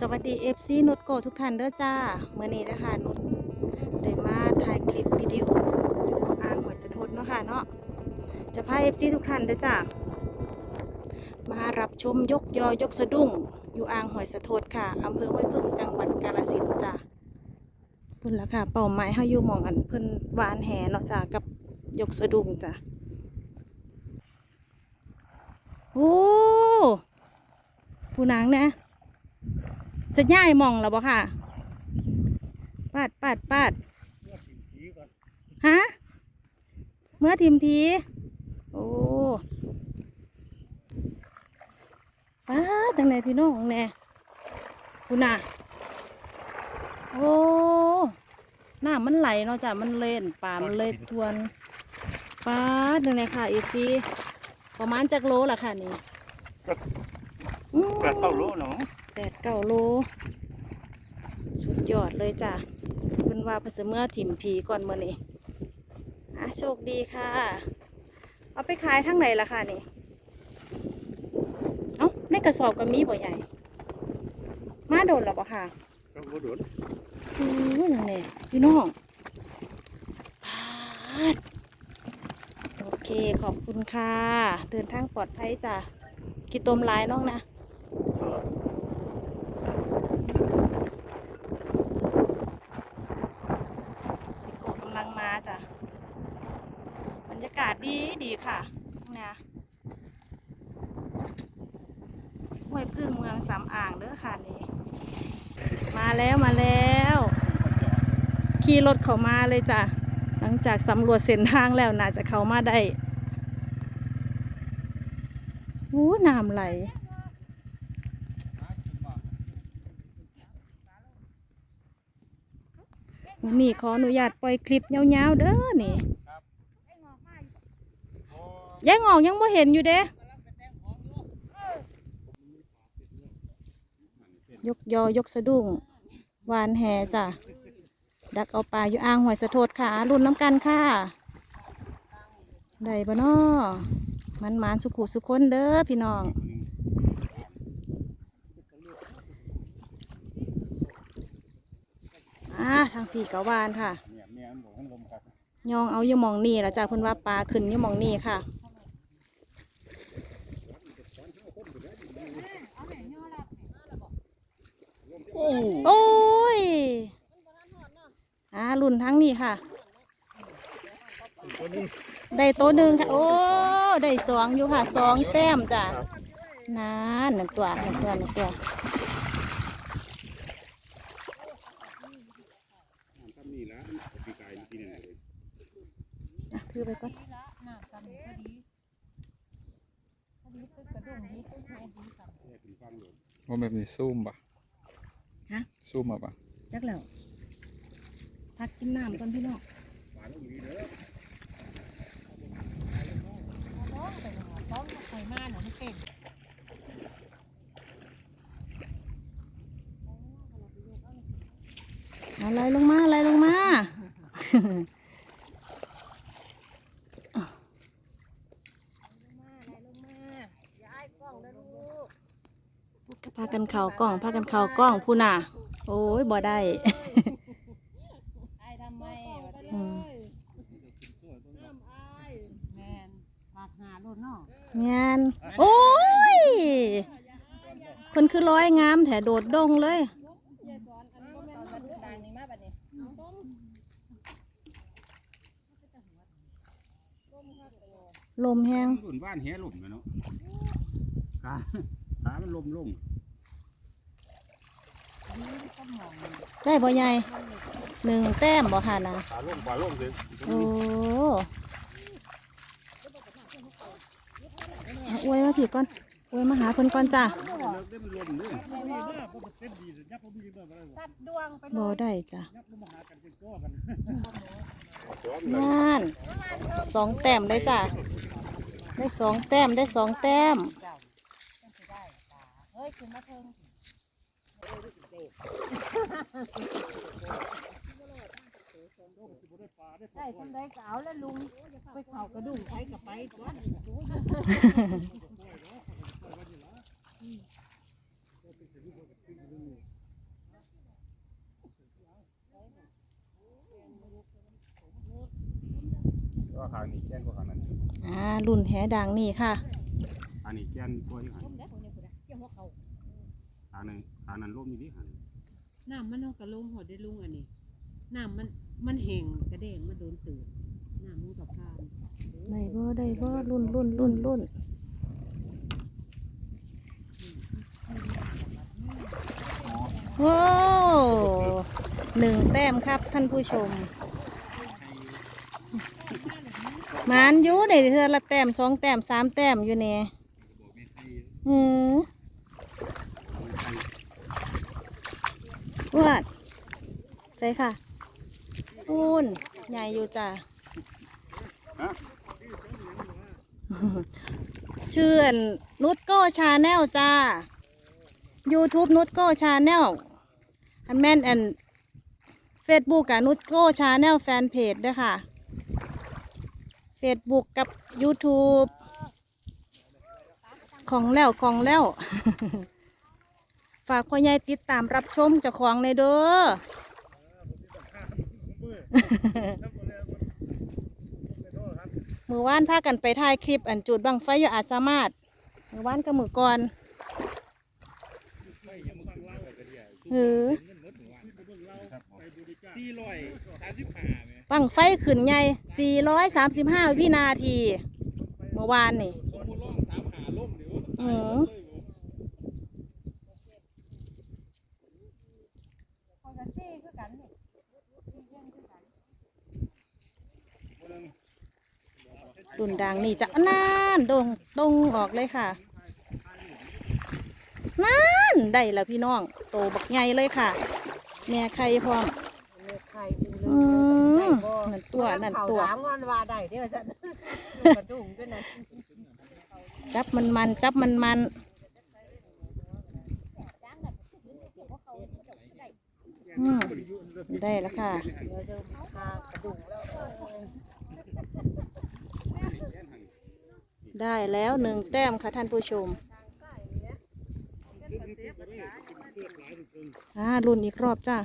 สวัสดี FC นุชโกทุกท่านเด้อจ้าเมื่อนี้นะคะนุชได้มาถ่ายคลิปวิดีโออยู่อ่างหอยสะทดเนาะค่ะเนาะจะพา FC ทุกท่านเด้อจ้ามารับชมยกยอยกสะดุ้งอยู่อ่างหอยสะทดค่ะอำเภอห้วยพึ่งจังหวัดกาฬสินธุ์จ้าพุ่นละค่ะ เป่าไม้เฮาอยู่มองอันเพิ่นวานแหเนาะจ้ากับยกสะดุ้งจ้าโอ้ผู้นางเนี่ย สัญญาณมองแล้วบ่ค่ะ ปาดปาดปาดฮะ เมื่อทิมพี โอ้ปาดตังไหนพี่น้องแน่คุณน่ะ โอ้น้ำมันไหลเนาะจ้ะ มันเล่นป่ามันเลยทวนปาดตังไหนค่ะอีซีประมาณจักโลละค่ะนี่อืมแปดเก้าโลเนาะ แปดเก้าโลสุดยอดเลยจ้ะเพิ่นว่าเพิ่นสิเมื่อถิ่มผีก่อนมื้อนี้อะโชคดีค่ะ เอาไปขายทั้งไหนล่ะค่ะนี่ เอ้าในกระสอบก็มีบ่ใหญ่ มาโดนแล้วบ่ค่ะก็บ่โดนอือนั่นแหละพี่น้องพาดโอเคขอบคุณค่ะ เดินทางปลอดภัยจ้ะกี่ตมหลายน้องนะ พี่โกกำลังมาจ้ะ บรรยากาศดีดีค่ะนะห้วยพึ่งเมืองสามอ่างเด้อค่ะนี่มาแล้วมาแล้ว ขี่รถเขามาเลยจ้ะ หลังจากสำรวจเส้นทางแล้วน่าจะเขามาได้โอ้น้ำไหลนนี้ขออนุญาตปล่อยคลิปยาวๆเด้อนี่ ยายงอกยังไม่เห็นอยู่เด้ยกยอยกสะดุ้งวานแหจ้ะดักเอาปลาอยู่อ่างหอยสะโทดค่ะรุ่นน้ำกันค่ะได้บ่นอมันมานๆสุขุสุคนเด้อพี่น้องอ่าทางผีกะวานค่ะเนี่ยแม่มันบอกให้ลมครับยองเอาอยู่หมองนี่แล้วจ้ะเพิ่นว่าปลาขึ้นอยู่หมองนี่ค่ะ โอ้โอ้ยอ่ารุ่นทั้งนี้ค่ะตัวนี้ได้ตัวหนึ่งค่ะ โอ้ ได้สองอยู่ค่ะสองแต้มจ้ะนานหนึ่งตัวหนึ่งตัวหนึ่งตัวทำนี่ละปีกายเมื่อกี้เนี่ยเลยอะถือไปก่อนแค่ถึงฟังเลยว่าแบบนี้ซูมปะ ฮะ ซูมมาปะจักแล้วพักกินน้ำก่อนพี่น้องปลาลูกนี้เด้ออะไรลงมาอะไรลงมา พากันเข่ากล้องพากันเข่ากล้องผู้น่ะ โอ้ยบ่ได้ไอ้ทำไมอืมแมนปากหาโลดเนาะงานโอ้ยคนคือร้อยงามแถโดดดงเลยต่างนี้มาบัดนี้ลมแห้ง รุ่นบ้านแห่ลมไปเนาะขาขามันลมลง ได้บ่ใหญ่หนึ่งแต้มบ่ค่ะนะขาลมปลาลมเลยโอ้เอาอวยมาผีก่อนอวยมาหาเพิ่นก่อนจ้ะตัดดวงไปบ่ได้จ้ะสองงานสองแต้มได้จ้ะได้สองแต้มได้สองแต้มเฮ้ยขึ้นมาเทิง ได้คนใดก็เอาแล้วลุงไปเข่ากระดุ่งไปกับไปตัวก็ขางนี้แก้นกว่าขางนั้นอ่ารุ่นแหดังนี่ค่ะ อันนี้แก้นกว่าที่ขางขางนึง ขางนั้นร่มอยู่ที่ขางน้ำมันเอากระลงหัวได้ลุงอันนี้น้ำมันมันแห้งกระเด้งมาโดนตื่นน้ำมันกับพานได้บ่ได้บ่รุ่นรุ่นรุ่นรุ่นโอ้หนึ่งแต้มครับท่านผู้ชมหมานอยู่ในเทือละแต้มสองแต้มสามแต้มอยู่เนี่ยอืม วาดใช่ค่ะปูนใหญ่อยู่จ้ะฮะชื่อนุชโก้ชาแนลจ้า YouTube นุชโก้ชาแนลอันแม่นอันเฟซบุ๊กกับนุชโก้ชาแนลแฟนเพจด้วยค่ะ Facebook กับ YouTube ของแล้วของแล้ว ฝากพ่อใหญ่ติดตามรับชมเจ้าของในอยเด้อมือว่านพากันไปถ่ายคลิป อันจุดบังไฟอยู่อาจสามารถมือว่านกับมือก่อนเออสี่ร้อยสามสิบห้าไหมบังไฟขึ้นใหญ่435วินาที เมื่อวานนี่สมมติล่องสามหาล่มเดี๋ยวอืมเขาจะซี่คือกันนี่ ดุนดังนี่จะนานดงตรงออกเลยค่ะนั่นได้แล้วพี่น้อง โตบักใหญ่เลยค่ะ แม่ไข่พร้อมใครอูเลอืมได้บ่นั่นตัวนั่นตัวเขาถามวันว่าได้เด้อจ้ะกระดุงด้วยนะจับมันมันจับมันมันอืมได้แล้วค่ะ ได้แล้วหนึ่งแต้มค่ะท่านผู้ชมอ่ารุ่นอีกรอบจ้า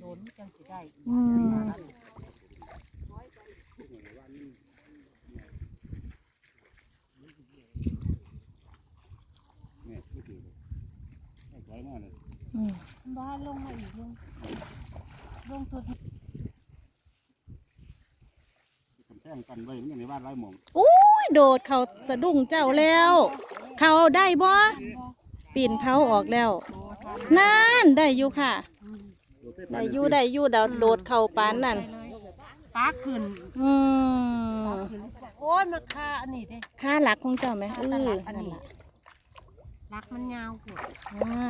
หล้นจังสิได้อืมเนี่ยไม่ถือเลยไม่ใช่มากเลยอืมบ้านลงมาอีกลงลงสุด กำแพ งกันไว้มันยังในบ้านไร่หมองอุ้ยโดดเขาสะดุ้งเจ้าแล้ว เขาได้บ่ปีนเผาออกแล้วนั่นได้อยู่ค่ะได้อยู่ได้อยู่เดาวโดดเข่าปานนั่นปาขึ้นอืมโอ้ยมันคาอันนี้เด้ค่าหลักของเจ้าไหมเอออันนั่นนี้ล่ะรักมันยาวกว่าอ่า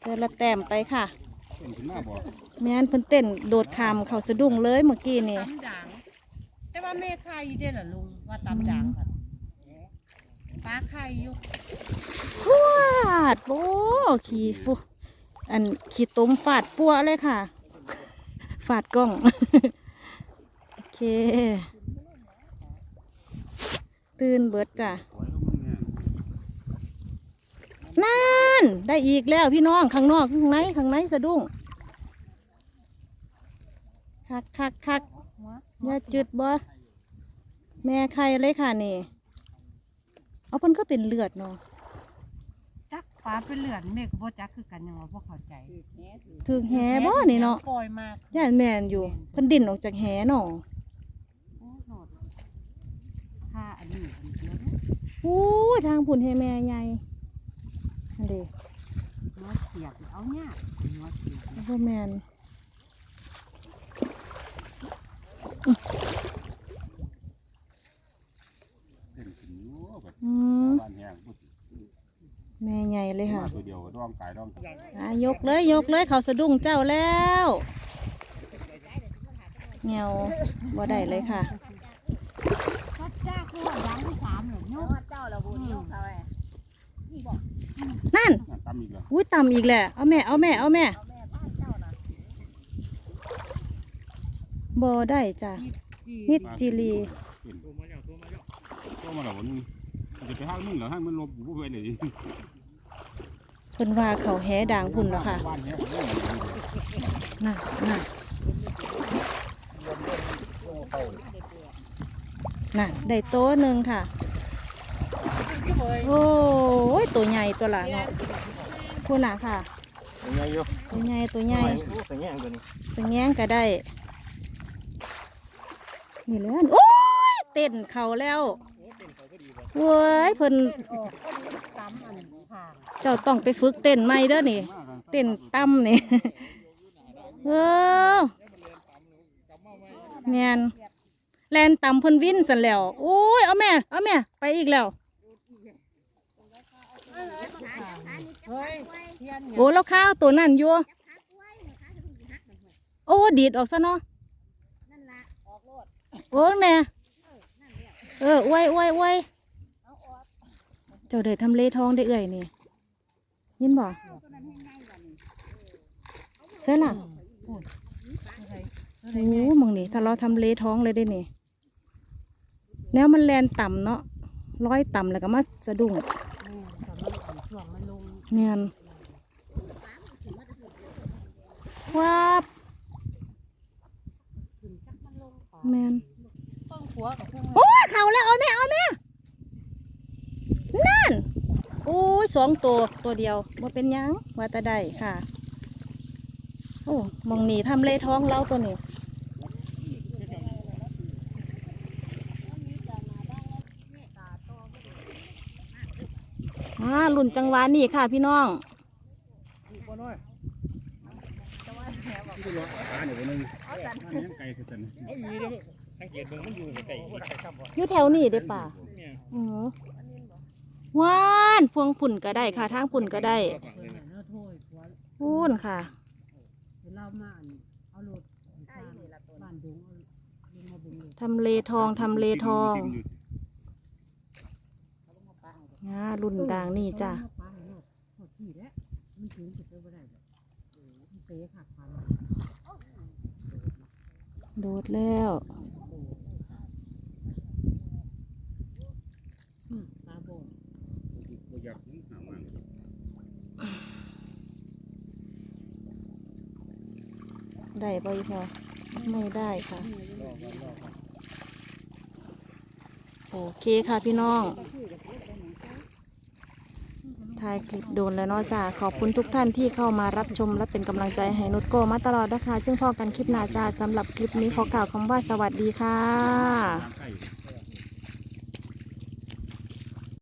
เจอละแต้มไปค่ะเป็นขึ้นมาบอกแม่นเพิ่นเต้นโดดขามเขาสะดุ้งเลยเมื่อกี้นี่ตำด่าง แต่ว่าแม่คายอยู่เด้อล่ะลุงว่าตำด่างกันปลาคายอยู่ฟาดโอ้ขี่ฟุอันขี่ต้มฟาดปัวเลยค่ะ ฟาดกล้อง โอเค ตื่นเบิดจ้ะนั่น ได้อีกแล้วพี่น้องข้างนอกข้างในข้างในสะดุ้งคักคักคัก อย่าจุดบ่แม่ใครเลยค่ะนี่ เอาเพิ่นก็เป็นเลือดเนาะจักปลาเป็นเหลือนแม่ก็บ่จักคือกันยังว่าบ่เข้าใจถึงแหบ่นี่เนาะปล่อยมากย่านแม่นอยู่เพิ่นดิ่นออกจากแหเนาะโอ้โหดค่าอันนี้อันเดียวนะอู้ยทางพุ่นให้แม่ใหญ่อันเด้หัวเสียบเอาเนี่ยหัวเสียบบ่แม่น เต้นขึ้นอยู่ แม่ใหญ่เลยค่ะตัวเดียวก็ร้องกายร้องยกเลยยกเลยเขาสะดุ้งเจ้าแล้วเงียวบ่ได้เลยค่ะนั่นตำอีกแล้วอุ้ยต่ำอีกแหละเอาแม่เอาแม่เอาแม่ เอาแม่บ้านเจ้าน่ะ บ่ได้จ้ะนิดจิรีเต้นตัวมาแล้วตัวมาแล้วตัวมาแล้ววันนี้จะไปห้างมึงเหรอห้างมันลบผู้เพื่อนเลยเพิ่นว่าเขาแหด่างพุ่นแล้วค่ะบ้านเนี้ยน่ะน่ะน่ะได้โต๊ะหนึ่งค่ะ โอ้ยตัวใหญ่ตัวละเนาะพูดน่ะค่ะยังไงอยู่ตัวใหญ่ตัวใหญ่โอ้ยแง่งตัวนี้สงแงงก็ได้ นี่เลยโอ้ยเต้นเขาแล้วเว้ยเพิ่นเจ้าต้องไปฝึกเต้นใหม่เด้อนี่ เต้นตั้มนี่เออแมนแลนต่ำเพิ่นวินสันแล้วโอ้ยเอาแม่เอาแม่ไปอีกแล้วเฮ้ยเทียโอ้แล้วข้าวตัวนั่นอยู่โอ้ดีดออกซะเนาะ โอ้แน่เอออวยอวยอวยเจ้าเด็ทำเลทองได้เอ่ยนี่ยินบ่ใช่ล่ะโอ้มึงนี่ถ้าเราทำเลท้องเลยได้นี่แนวมันแลนต่ำเนาะร้อยต่ำแล้วก็มาสะดุ้งแต่มันอ่อนว้าบขึ้นจักมันลงขอแมนเพิ่ง หัวกับเพิ่งโอ้ยเขาแล้วเอาแม่เอาแม่นั่นโอ้ยสองตัวตัวเดียวว่าเป็นหยังว่าแตะได้ค่ะ โอ้มองนี่ทำเลท้องเราตัวนี้อ่าลุ่นจังหวะนี่ค่ะพี่น้องที่ตัวขาเนี่ยวันนึงมันยังไกลคือสันเอาอีเด้อ สังเกตเบิ่งมันอยู่ไกลๆไกลครับบ่อยู่แถวนี้ได้ป่ะเนี่ยอือว่านพวงปุ่นก็ได้ค่ะ ทางปุ่นก็ได้เพิ่นน่ะเนาะโทษหัวพูนค่ะเดี๋ยวเรามาอันเอารถสร้างบ้านดงเอาลงมาเบุงเลยทำเลทอง ทำเลทองอ่ารุ่นดังนี่จ้ะเอมาปาให้โลดโทษที่แล้วมันถึงจะไปบ่ได้ดอกมันเตะขาดพันโดดแล้ว อืมตาโบน บ่อยากหามัน ได้ปะพอไม่ได้ค่ะ โอเคค่ะพี่น้องถ่ายคลิปโดนแล้วเนาะจ้าขอบคุณทุกท่านที่เข้ามารับชมและเป็นกำลังใจให้นุชโกมาตลอดนะคะจึงพอกันคลิปหน้าจ้าสำหรับคลิปนี้ขอกล่าวคำว่าสวัสดีค่ะ